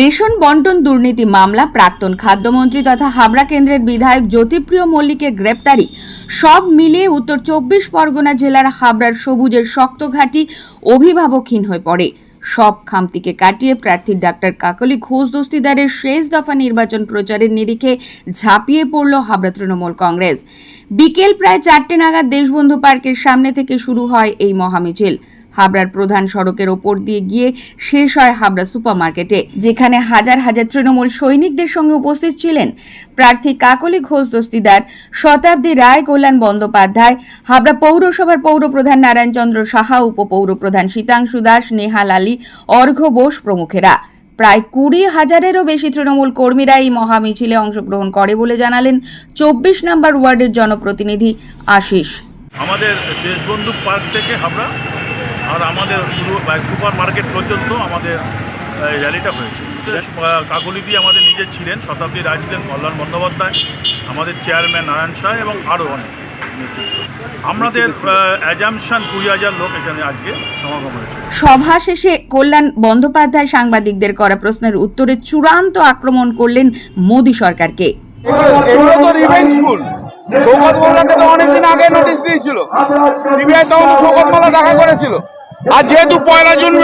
Ration বন্টন দুর্নীতি মামলা, প্রাক্তন খাদ্যমন্ত্রী তথা হাবড়া কেন্দ্রের বিধায়ক জ্যোতিপ্রিয় মল্লিকের গ্রেপ্তারি, সব মিলিয়ে উত্তর চব্বিশ পরগনা জেলার হাবড়ার সবুজের শক্ত ঘাঁটি অভিভাবকহীন হয়ে পড়ে। সব খামতিকে কাটিয়ে প্রার্থী ডাক্তার কাকলি ঘোষ দস্তিদারের শেষ দফা নির্বাচন প্রচারের নিরিখে ঝাঁপিয়ে পড়ল হাবড়া তৃণমূল কংগ্রেস। বিকেল প্রায় চারটে নাগাদ দেশবন্ধু পার্কের সামনে থেকে শুরু হয় এই মহামিছিল। হাবড়ার প্রধান সড়কের ওপর দিয়ে গিয়ে শেষ হয় হাবড়া সুপারমার্কেটে, যেখানে হাজার হাজার তৃণমূল সৈনিকদের সঙ্গে উপস্থিত ছিলেন। প্রার্থী কাকলি ঘোষ দস্তিদার শতাব্দী রায় কল্যাণ বন্দ্যোপাধ্যায়, হাবড়া পৌরসভার পৌরপ্রধান নারায়ণচন্দ্র সাহা, উপপৌরপ্রধান শীতাংশু দাস, নেহাল আলী অর্ঘ্য বোস প্রমুখেরা। প্রায় কুড়ি হাজারেরও বেশি তৃণমূল কর্মীরা এই মহামিছিলে অংশগ্রহণ করে বলে জানালেন চব্বিশ নম্বর ওয়ার্ডের জনপ্রতিনিধি আশিস। আমাদের দেশবন্ধু পার্ক থেকে হাবড়া আর আমাদের শুরু সুপার মার্কেট পর্যন্ত আমাদের র্যালিটা হয়েছে। কাকলিদি আমাদের নিজে ছিলেন শতাব্দী রায় ছিলেন কল্যাণ বন্দ্যোপাধ্যায় আমাদের চেয়ারম্যান নারায়ণ শাহ এবং আরও অনেক। আমাদের অ্যাজামশন কুড়ি হাজার লোক এখানে আজকে সমাগম হয়েছে। সভা শেষে কল্যাণ বন্দ্যোপাধ্যায় সাংবাদিকদের করা প্রশ্নের উত্তরে চূড়ান্ত আক্রমণ করলেন মোদী সরকারকে। এগুলো তো রিভেঞ্জফুল শৌকত মোল্লাকে তো অনেকদিন আগে নোটিশ দিয়েছিল। সিবিআই তখন তো মোল্লা দেখা করেছিল। আর যেহেতু পয়লা জুন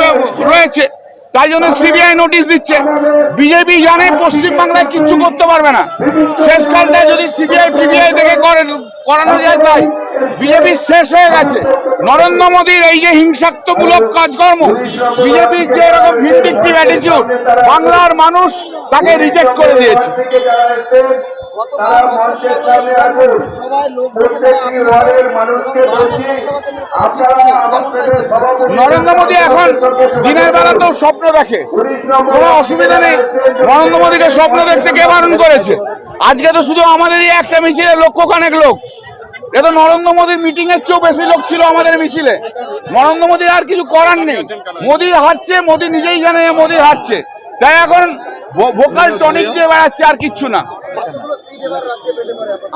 রয়েছে, তাই জন্য সিবিআই নোটিশ দিচ্ছে। বিজেপি জানে পশ্চিমবাংলায় কিচ্ছু করতে পারবে না। শেষ শেষকালটা যদি সিবিআই ফিবিআই করে, করানো যায় তাই। বিজেপি শেষ হয়ে গেছে। নরেন্দ্র মোদীর এই যে হিংসাত্মমূলক কাজকর্ম বিজেপির যে এরকম ভিন্ডিকটিভ অ্যাটিটিউড বাংলার মানুষ তাকে রিজেক্ট করে দিয়েছে। নরেন্দ্র মোদী এখন দিনের বেলাতেও স্বপ্ন দেখে। কোনো অসুবিধা নেই। নরেন্দ্র মোদীকে স্বপ্ন দেখতে কে বারণ করেছে? আজকে তো শুধু আমাদেরই একটা মিছিলে লক্ষখানেক লোক। এ তো নরেন্দ্র মোদীর মিটিং এর চেয়েও বেশি লোক ছিল আমাদের মিছিলে। নরেন্দ্র মোদীর আর কিছু করার নেই। মোদী হারছে মোদী নিজেই জানে মোদী হারছে তাই এখন ভোকাল টনিক দিয়ে বেড়াচ্ছে আর কিচ্ছু না।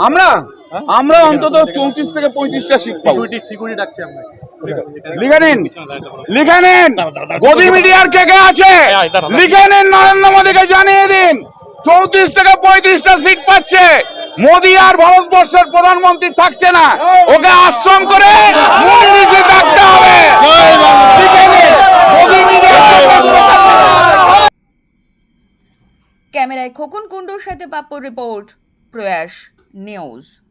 আমরা? আমরা অন্তত চৌত্রিশ থেকে পঁয়ত্রিশটা পাবো। লিখে নিন। লিখে নিন। গদি মিডিয়ার কে কে আছে? লিখে নিন নরেন্দ্র মোদীকে জানিয়ে দিন। চৌত্রিশ থেকে পঁয়ত্রিশটা সিট পাচ্ছে। মোদী আর ভারতবর্ষের প্রধানমন্ত্রী থাকছে না। ওকে আশ্রম করে থাকতে হবে। ক্যামেরায় খোকন কুণ্ডুর সাথে পাপ্পু রিপোর্ট। Trash News.